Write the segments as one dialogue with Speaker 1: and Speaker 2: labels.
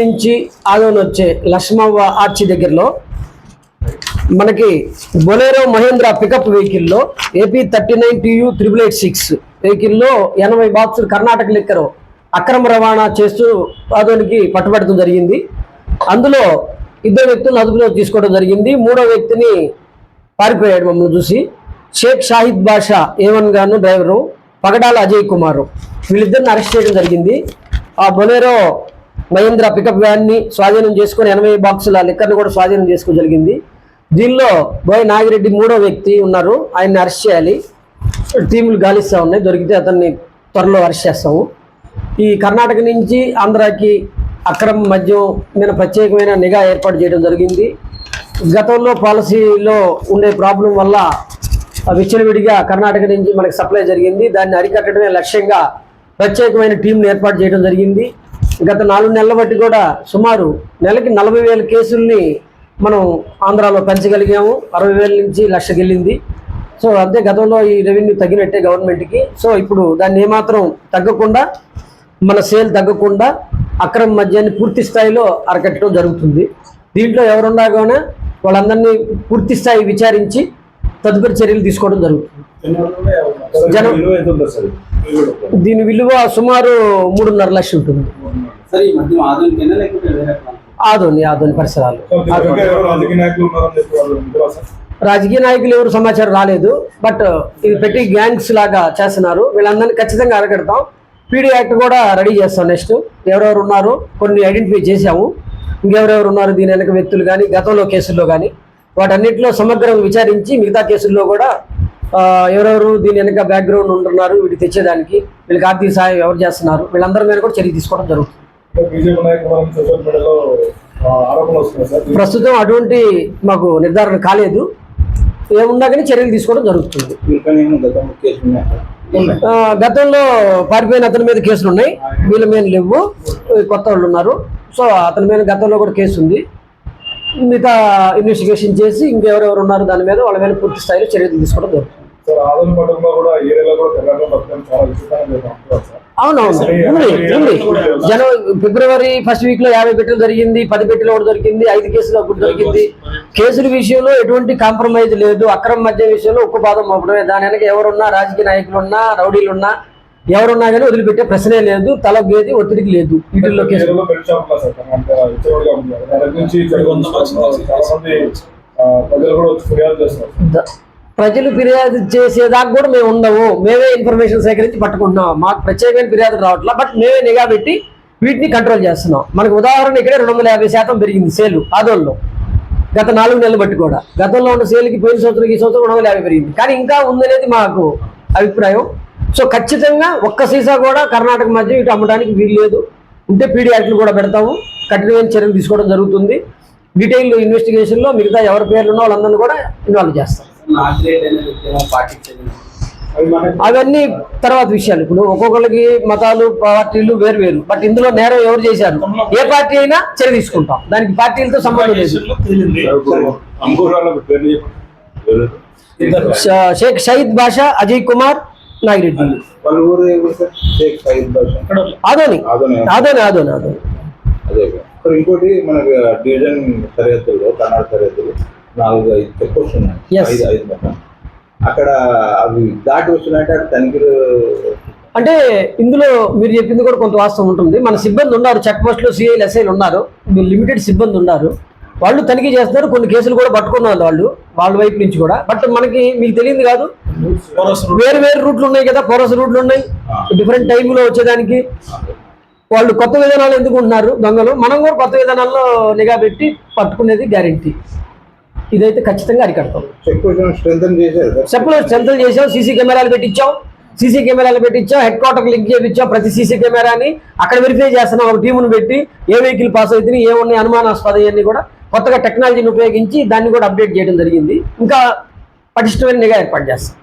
Speaker 1: నుంచి ఆదోని వచ్చే లక్ష్మవ్వ ఆర్చి దగ్గరలో మనకి బొలేరో మహేంద్ర పికప్ వెహికల్లో AP thirty nine TU triple eight six వెహికల్లో ఎనభై బాక్సులు కర్ణాటక లెక్కరు అక్రమ రవాణా చేస్తూ ఆదోనికి పట్టుబడటం జరిగింది. అందులో ఇద్దరు వ్యక్తులను అదుపులో తీసుకోవడం జరిగింది. మూడో వ్యక్తిని పారిపోయాడు మమ్మల్ని చూసి. షేక్ షాహిద్ బాషా ఏవన్ గాను డ్రైవరు పగడాల అజయ్ కుమారు వీళ్ళిద్దరిని అరెస్ట్ చేయడం జరిగింది. ఆ బొలేరో మహేంద్ర పికప్ వ్యాన్ని స్వాధీనం చేసుకుని ఎనభై బాక్సుల లిక్కర్ని కూడా స్వాధీనం చేసుకో జరిగింది. దీనిలో బోయ్ నాగిరెడ్డి మూడో వ్యక్తి ఉన్నారు. ఆయన్ని అరెస్ట్ చేయాలి. టీములు గాలిస్తూ ఉన్నాయి. దొరికితే అతన్ని త్వరలో అరెస్ట్ చేస్తాము. ఈ కర్ణాటక నుంచి ఆంధ్రాకి అక్రమ మద్యం మీద ప్రత్యేకమైన నిఘా ఏర్పాటు చేయడం జరిగింది. గతంలో పాలసీలో ఉండే ప్రాబ్లం వల్ల విచ్చలవిడిగా కర్ణాటక నుంచి మనకి సప్లై జరిగింది. దాన్ని అరికట్టడమే లక్ష్యంగా ప్రత్యేకమైన టీంను ఏర్పాటు చేయడం జరిగింది. గత నాలుగు నెలల బట్టి కూడా సుమారు నెలకి నలభై వేల కేసుల్ని మనం ఆంధ్రాలో పెంచగలిగాము. అరవై వేల నుంచి లక్షకి వెళ్ళింది సో అంతే గతంలో ఈ రెవెన్యూ తగ్గినట్టే గవర్నమెంట్కి. సో ఇప్పుడు దాన్ని ఏమాత్రం తగ్గకుండా మన సేల్ తగ్గకుండా అక్రమ మద్యాన్ని పూర్తి స్థాయిలో అరకట్టడం జరుగుతుంది. దీంట్లో ఎవరున్నా కానీ వాళ్ళందరినీ పూర్తి స్థాయి విచారించి తదుపరి చర్యలు తీసుకోవడం జరుగుతుంది. జనం- దీని విలువ సుమారు మూడున్నర లక్షలు ఉంటుంది. ఆదోని ఆదోని పరిసరాలు.
Speaker 2: రాజకీయ నాయకులు
Speaker 1: ఎవరు సమాచారం రాలేదు బట్ ఇది పెట్టి గ్యాంగ్స్ లాగా చేస్తున్నారు. వీళ్ళందరినీ ఖచ్చితంగా అరగడతాం. పీడీ యాక్ట్ కూడా రెడీ చేస్తాం నెక్స్ట్. ఎవరెవరు ఉన్నారు కొన్ని ఐడెంటిఫై చేశాము. ఇంకెవరెవరు ఉన్నారు దీని వెనక వ్యక్తులు కానీ గతంలో కేసుల్లో కానీ. వాటన్నిటిలో సమగ్రంగా విచారించి మిగతా కేసుల్లో కూడా ఎవరెవరు దీని వెనక బ్యాక్గ్రౌండ్ ఉంటున్నారు వీటికి తెచ్చేదానికి వీళ్ళకి ఆర్థిక సహాయం ఎవరు చేస్తున్నారు వీళ్ళందరి మీద కూడా చర్య తీసుకోవడం జరుగుతుంది.
Speaker 2: బీజేపీ నాయకులు మనం సోషల్ మీడియాలో ఆ, ఆరోపణలు వస్తున్నాయి సార్.
Speaker 1: ప్రస్తుతం అటువంటి మాకు నిర్ధారణ కాలేదు. ఏమున్నా కానీ చర్యలు తీసుకోవడం జరుగుతుంది.
Speaker 3: గతంలో
Speaker 1: పారిపోయిన అతని మీద కేసులు ఉన్నాయి. వీళ్ళ మీద లేవు. కొత్త వాళ్ళు ఉన్నారు. సో అతని మీద గతంలో కూడా కేసు ఉంది. మిగతా ఇన్వెస్టిగేషన్ చేసి ఇంకెవరెవరు ఉన్నారు దాని మీద వాళ్ళ మీద పూర్తి స్థాయిలో చర్యలు తీసుకోవడం జరుగుతుంది.
Speaker 2: సార్ పట్టణంలో కూడా ఏరియాలో కూడా తెలంగాణ చాలా సార్
Speaker 1: అవునవును. జనవరి ఫిబ్రవరి ఫస్ట్ వీక్లో యాభై పెట్టెలు జరిగింది పది పెట్టెలు ఒకటి దొరికింది ఐదు కేసులు ఒకటి దొరికింది. కేసుల విషయంలో ఎటువంటి కాంప్రమైజ్ లేదు. అక్రమ మద్య విషయంలో ఉక్కు పాదం మోపడమే. దాని వెనక ఎవరున్నా రాజకీయ నాయకులు ఉన్నా రౌడీలు ఉన్నా ఎవరున్నా కానీ వదిలిపెట్టే ప్రశ్నే లేదు. తల గేది ఒత్తిడికి లేదు. వీటిల్లో కేసులు.
Speaker 2: ప్రజలు కూడా ఫిర్యాదు చేస్తున్నారు.
Speaker 1: ప్రజలు ఫిర్యాదు చేసేదాకా కూడా మేము ఉండవు. మేమే ఇన్ఫర్మేషన్ సేకరించి పట్టుకుంటున్నాం. మాకు ప్రత్యేకమైన ఫిర్యాదు రావట్లా బట్ మేమే నిఘా పెట్టి వీటిని కంట్రోల్ చేస్తున్నాం. మనకు ఉదాహరణ ఇక్కడే రెండు వందల యాభై శాతం పెరిగింది సేలు ఆదోళనలో గత నాలుగు నెలలు బట్టి కూడా. గతంలో ఉన్న సేల్కి పోయిన సంవత్సరం ఈ సంవత్సరం రెండు వందల యాభై పెరిగింది. కానీ ఇంకా ఉందనేది మాకు అభిప్రాయం. సో ఖచ్చితంగా ఒక్క సీసా కూడా కర్ణాటక మధ్య ఇటు అమ్మడానికి వీలు లేదు ఉంటే పీడీ యాక్ట్లు కూడా పెడతాము. కఠినమైన చర్యలు తీసుకోవడం జరుగుతుంది. డీటెయిల్ ఇన్వెస్టిగేషన్లో మిగతా ఎవరి పేర్లు ఉన్న వాళ్ళందరినీ కూడా ఇన్వాల్వ్ చేస్తాం. అవన్నీ తర్వాత విషయాలు. ఇప్పుడు ఒక్కొక్కరికి మతాలు పార్టీలు వేరు వేరు. బట్ ఇందులో నేరం ఎవరు చేశారు? ఏ పార్టీ అయినా చర్య తీసుకుంటాం. దానికి పార్టీలతో సంబంధం లేదు. షేక్ షహీద్ బాషా అజయ్ కుమార్ నాగిరెడ్డి. ఆదోని.
Speaker 4: ఆదోని.
Speaker 1: ఆదోని ఆదోని ఆదోని.
Speaker 4: అదే. ఇంకోటి మనకి డివిజన్ సరిహద్దుల్లో కర్ణాటక సరిహద్దులు నాలుగు ఐదు చెక్
Speaker 1: Yes.
Speaker 4: ఐదు ఐదు అక్కడ అవి దాటి వచ్చినట్టు అక్కడ తనిఖీలు
Speaker 1: అంటే ఇందులో మీరు చెప్పింది కూడా కొంత వాస్తవం ఉంటుంది. మన సిబ్బంది ఉన్నారు చెక్ పోస్టులు సిఐలు ఎస్ఐలు ఉన్నారు. లిమిటెడ్ సిబ్బంది ఉన్నారు. వాళ్ళు తనిఖీ చేస్తున్నారు కొన్ని కేసులు కూడా పట్టుకున్నారు వాళ్ళు వాళ్ళ వైపు నుంచి కూడా. బట్ మనకి మీకు తెలియదు కాదు. వేరు వేరు రూట్లు ఉన్నాయి కదా పోరస్ రూట్లు ఉన్నాయి. డిఫరెంట్ టైంలో వచ్చేదానికి. వాళ్ళు కొత్త విధానాలు ఎందుకు ఉంటున్నారు దొంగలు? మనం కూడా కొత్త విధానాల్లో నిఘా పెట్టి పట్టుకునేది గ్యారంటీ ఇదైతే ఖచ్చితంగా అరికడతాం. చెప్పులు సెంట్రల్ చేసాం సీసీ కెమెరాలు పెట్టించాం సీసీ కెమెరాలు పెట్టించాం హెడ్ క్వార్టర్ లింక్ చేయించాం ప్రతి సీసీ కెమెరాని. అక్కడ వెరిఫై చేస్తున్నాం ఒక టీమును పెట్టి ఏ వెహికల్ పాస్ అవుతుంది ఏమున్నాయి అనుమానాస్పద ఇవన్నీ కూడా కొత్తగా టెక్నాలజీని ఉపయోగించి దాన్ని కూడా అప్డేట్ చేయడం జరిగింది. ఇంకా పటిష్టమైన నిఘా ఏర్పాటు చేస్తాం.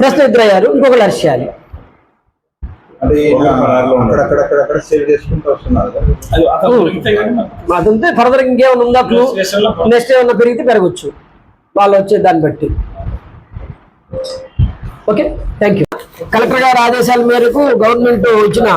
Speaker 1: ప్రస్తుతం ఇద్దరు అయ్యారు ఇంకొకరు అరెస్ట్ చేయాలి.
Speaker 4: అంటే. అక్కడక్కడక్కడ సేవ్ చేసుకుంటూ వస్తున్నారు
Speaker 1: అదంతే ఫర్దర్ ఇంకేమైనా ఉందా క్లూ నెక్స్ట్ ఏమన్నా పెరిగితే పెరగచ్చు. వాళ్ళు వచ్చే దాన్ని బట్టి. ఓకే థ్యాంక్ యూ కలెక్టర్ గారి ఆదేశాల మేరకు గవర్నమెంట్ ఇచ్చిన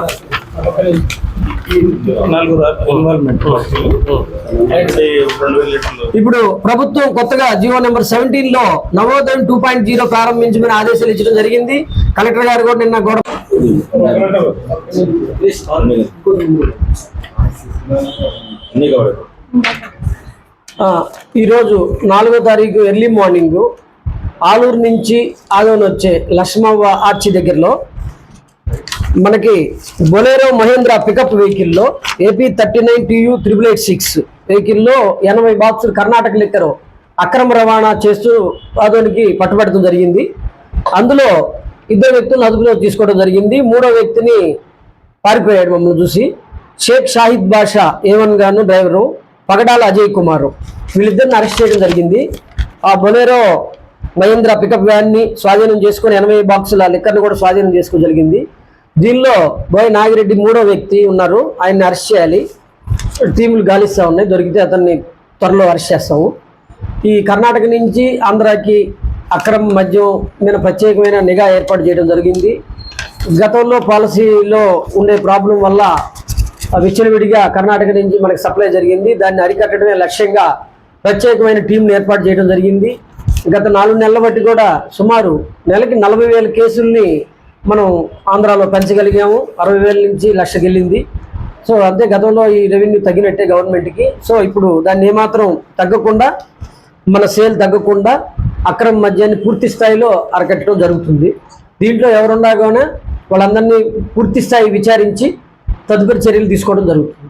Speaker 1: ఇప్పుడు ప్రభుత్వం కొత్తగా జియో నెంబర్ సెవెంటీన్లో నవోదయం టూ పాయింట్ జీరో ప్రారంభించమని ఆదేశాలు ఇచ్చడం జరిగింది. కలెక్టర్ గారు కూడా నిన్న గొడవ ఈరోజు నాలుగో తారీఖు ఎర్లీ మార్నింగ్ ఆలూరు నుంచి ఆదోని వచ్చే లక్ష్మవ్వ ఆర్చి దగ్గరలో మనకి బొలేరో మహేంద్ర పికప్ వెహికల్లో AP thirty nine TU triple eight six వెహికల్లో ఎనభై బాక్సులు కర్ణాటక లిక్కరు అక్రమ రవాణా చేస్తూ ఆదోనికి పట్టుబడటం జరిగింది. అందులో ఇద్దరు వ్యక్తులను అదుపులో తీసుకోవడం జరిగింది. మూడో వ్యక్తిని పారిపోయాడు మమ్మల్ని చూసి. షేక్ షాహిద్ బాషా ఏవన్ గాను డ్రైవరు పగడాల అజయ్ కుమారు వీళ్ళిద్దరిని అరెస్ట్ చేయడం జరిగింది. ఆ బొలేరో మహేంద్ర పికప్ వ్యాన్ని స్వాధీనం చేసుకుని ఎనభై బాక్సుల లిక్కర్ని కూడా స్వాధీనం చేసుకో జరిగింది. దీనిలో బోయ్ నాగిరెడ్డి మూడో వ్యక్తి ఉన్నారు. ఆయన్ని అరెస్ట్ చేయాలి. టీములు గాలిస్తూ ఉన్నాయి. దొరికితే అతన్ని త్వరలో అరెస్ట్ చేస్తాము. ఈ కర్ణాటక నుంచి ఆంధ్రాకి అక్రమ మద్యం మీద ప్రత్యేకమైన నిఘా ఏర్పాటు చేయడం జరిగింది. గతంలో పాలసీలో ఉండే ప్రాబ్లం వల్ల ఆ విచ్చలవిడిగా కర్ణాటక నుంచి మనకి సప్లై జరిగింది. దాన్ని అరికట్టడమే లక్ష్యంగా ప్రత్యేకమైన టీంను ఏర్పాటు చేయడం జరిగింది. గత నాలుగు నెలల బట్టి కూడా సుమారు నెలకి నలభై వేల కేసుల్ని మనం ఆంధ్రాలో పెంచగలిగాము. అరవై వేల నుంచి లక్షకి వెళ్ళింది సో అంతే గతంలో ఈ రెవెన్యూ తగ్గినట్టే గవర్నమెంట్కి. సో ఇప్పుడు దాన్ని ఏమాత్రం తగ్గకుండా మన సేల్ తగ్గకుండా అక్రమ మద్యాన్ని పూర్తి స్థాయిలో అరకట్టడం జరుగుతుంది. దీంట్లో ఎవరున్నా కానీ వాళ్ళందరినీ పూర్తి స్థాయి విచారించి తదుపరి చర్యలు తీసుకోవడం జరుగుతుంది.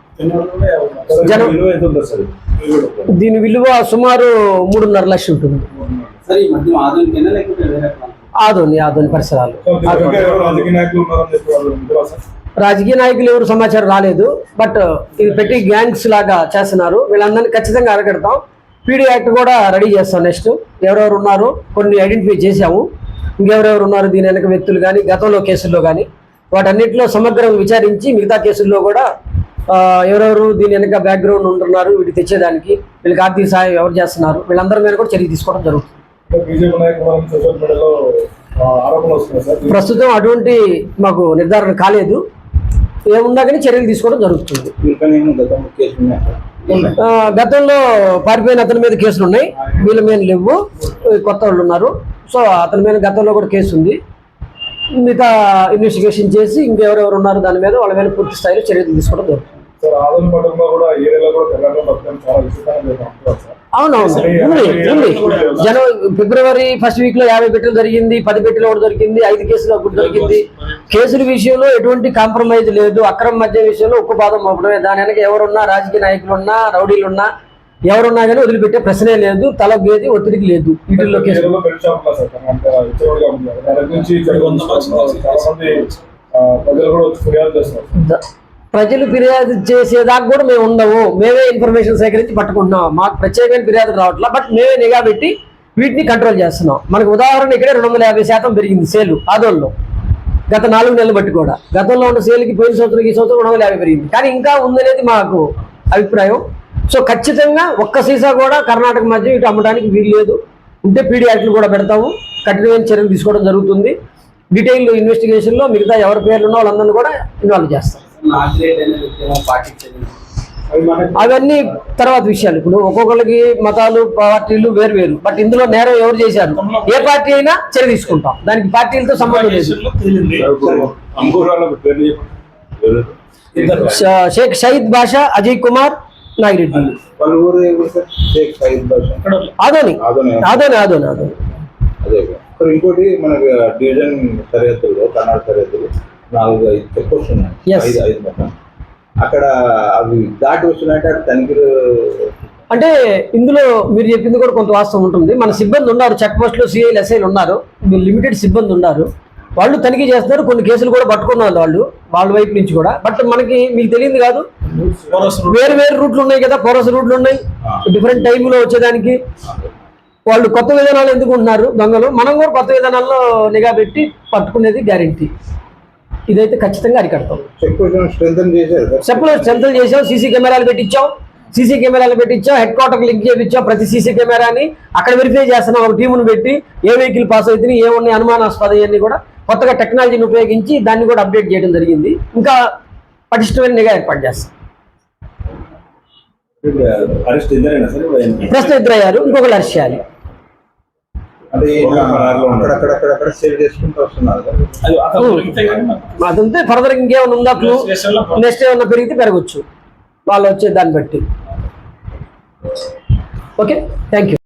Speaker 1: జనం- దీని విలువ సుమారు మూడున్నర లక్షలు ఉంటుంది. ఆదోని ఆదోని పరిసరాలు.
Speaker 2: రాజకీయ నాయకులు
Speaker 1: ఎవరు సమాచారం రాలేదు బట్ ఇది పెట్టి గ్యాంగ్స్ లాగా చేస్తున్నారు. వీళ్ళందరినీ ఖచ్చితంగా అరగడతాం పీడీ యాక్ట్ కూడా రెడీ చేస్తాం నెక్స్ట్. ఎవరెవరు ఉన్నారు కొన్ని ఐడెంటిఫై చేశాము. ఇంకెవరెవరు ఉన్నారు దీని వెనక వ్యక్తులు కానీ గతంలో కేసుల్లో కానీ. వాటన్నిటిలో సమగ్రంగా విచారించి మిగతా కేసుల్లో కూడా ఆ, ఎవరెవరు దీని వెనక బ్యాక్గ్రౌండ్ ఉంటున్నారు వీటికి తెచ్చేదానికి వీళ్ళకి ఆర్థిక సహాయం ఎవరు చేస్తున్నారు వీళ్ళందరి మీద కూడా చర్య తీసుకోవడం జరుగుతుంది.
Speaker 2: బీజేపీ నాయకులు మనం సోషల్ మీడియాలో ఆ, ఆరోపణలు వస్తున్నాయి సార్.
Speaker 1: ప్రస్తుతం అటువంటి మాకు నిర్ధారణ కాలేదు. ఏమున్నా కానీ చర్యలు తీసుకోవడం జరుగుతుంది.
Speaker 4: గతంలో
Speaker 1: పారిపోయిన అతని మీద కేసులు ఉన్నాయి. వీళ్ళ మీద లేవు. కొత్త వాళ్ళు ఉన్నారు. సో అతని మీద గతంలో కూడా కేసు ఉంది. మిగతా ఇన్వెస్టిగేషన్ చేసి ఇంకెవరెవరు ఉన్నారు దాని మీద వాళ్ళ మీద పూర్తి స్థాయిలో చర్యలు తీసుకోవడం జరుగుతుంది. అవునవును. జనవరి ఫిబ్రవరి ఫస్ట్ వీక్లో యాభై పెట్టెలు జరిగింది పది పెట్టెలు ఒకటి దొరికింది ఐదు కేసులు ఒకటి దొరికింది. కేసుల విషయంలో ఎటువంటి కాంప్రమైజ్ లేదు. అక్రమ మద్య విషయంలో ఉక్కు పాదం మోపడమే దాని వెనక ఎవరున్నా రాజకీయ నాయకులు ఉన్నా రౌడీలు ఉన్నా ఎవరున్నా కానీ వదిలిపెట్టే ప్రశ్నే లేదు. తల గేది ఒత్తిడికి లేదు. వీటిల్లో కేసులు.
Speaker 2: ప్రజలు ఫిర్యాదు
Speaker 1: చేసేదాకా కూడా మేము ఉండము మేమే ఇన్ఫర్మేషన్ సేకరించి పట్టుకుంటున్నాం. మాకు ప్రత్యేకమైన ఫిర్యాదు రావట్లా బట్ మేమే నిఘా పెట్టి వీటిని కంట్రోల్ చేస్తున్నాం. మనకు ఉదాహరణ ఇక్కడే రెండు వందల యాభై శాతం పెరిగింది సేలు ఆదోళ్ళు గత నాలుగు నెలలు బట్టి కూడా. గతంలో ఉన్న సేల్కి పోయిన సంవత్సరం ఈ సంవత్సరం రెండు వందల యాభై పెరిగింది. కానీ ఇంకా ఉందనేది మాకు అభిప్రాయం. సో ఖచ్చితంగా ఒక్క సీసా కూడా కర్ణాటక మధ్య ఇటు అమ్మడానికి వీలు లేదు ఉంటే పీడీ కూడా పెడతాము. కఠినమైన చర్యలు తీసుకోవడం జరుగుతుంది. డీటెయిల్ ఇన్వెస్టిగేషన్లో మిగతా ఎవరి పేర్లు ఉన్నో వాళ్ళందరినీ కూడా ఇన్వాల్వ్ చేస్తాం.
Speaker 3: నాగిరెడ్డి అనే వ్యక్తి ఏమో పార్టీకి చెందిన
Speaker 2: అవి మనకి
Speaker 1: అవన్నీ తర్వాత విషయాలు. ఇప్పుడు ఒక్కొక్కరికి మతాలు పార్టీలు వేరు వేరు. బట్ ఇందులో నేరం ఎవరు చేశారు? ఏ పార్టీ అయినా చర్య తీసుకుంటాం. దానికి పార్టీలతో సంబంధం లేదు. షేక్ షహీద్ బాషా అజయ్ కుమార్ నాగిరెడ్డి. ఆదోని.
Speaker 4: ఆదోని
Speaker 1: ఆదోని. ఆదోని ఆదోని
Speaker 4: అదే. ఇంకోటి మనకి డివిజన్ సరిహద్దుల్లో కర్ణాటక సరిహద్దులు నాలుగు ఐదు
Speaker 1: Yes.
Speaker 4: ఐదు ఐదు మొత్తం. అక్కడ అవి దాటి అక్కడ తనిఖీలు
Speaker 1: అంటే ఇందులో మీరు చెప్పింది కూడా కొంత వాస్తవం ఉంటుంది. మన సిబ్బంది ఉన్నారు చెక్ పోస్టులు సిఐలు ఎస్ఐలు ఉన్నారు. లిమిటెడ్ సిబ్బంది ఉన్నారు. వాళ్ళు తనిఖీ చేస్తున్నారు కొన్ని కేసులు కూడా పట్టుకున్నారు వాళ్ళు వాళ్ళ వైపు నుంచి కూడా. బట్ మనకి మీకు తెలియదు కాదు. వేరు వేరు రూట్లు ఉన్నాయి కదా పోరస్ రూట్లు ఉన్నాయి. డిఫరెంట్ టైంలో వచ్చేదానికి. వాళ్ళు కొత్త విధానాలు ఎందుకు ఉంటున్నారు? దొంగలు. మనం కూడా కొత్త విధానాల్లో నిఘా పెట్టి పట్టుకునేది గ్యారంటీ ఇదైతే ఖచ్చితంగా అరికడతాం.
Speaker 4: స్ట్రెంగ్
Speaker 1: చెప్పులు స్ట్రెంతలు చేసాం సీసీ కెమెరాలు పెట్టించాం. సీసీ కెమెరాలు పెట్టించాం హెడ్ క్వార్టర్కి లింక్ చేయించాం ప్రతి సీసీ కెమెరాని. అక్కడ వెరిఫై చేస్తున్నాం ఒక టీమును పెట్టి ఏ వెహికల్ పాస్ అవుతుంది ఏమున్నాయి అనుమానాస్పద ఇవన్నీ కూడా కొత్తగా టెక్నాలజీని ఉపయోగించి దాన్ని కూడా అప్డేట్ చేయడం జరిగింది. ఇంకా పటిష్టమైన నిఘా ఏర్పాటు చేస్తాం? ప్రస్తుతం ఇద్దరు అయ్యారు ఇంకొకరు అరెస్ట్ చేయాలి.
Speaker 4: సేవ్ చేసుకుంటూ వస్తున్నారు
Speaker 1: అదంతే ఫర్దర్ ఇంకేమైనా ఉందా క్లూ నెక్స్ట్ ఏమైనా పెరిగితే పెరగచ్చు. వాళ్ళు వచ్చే దాన్ని బట్టి. Okay thank you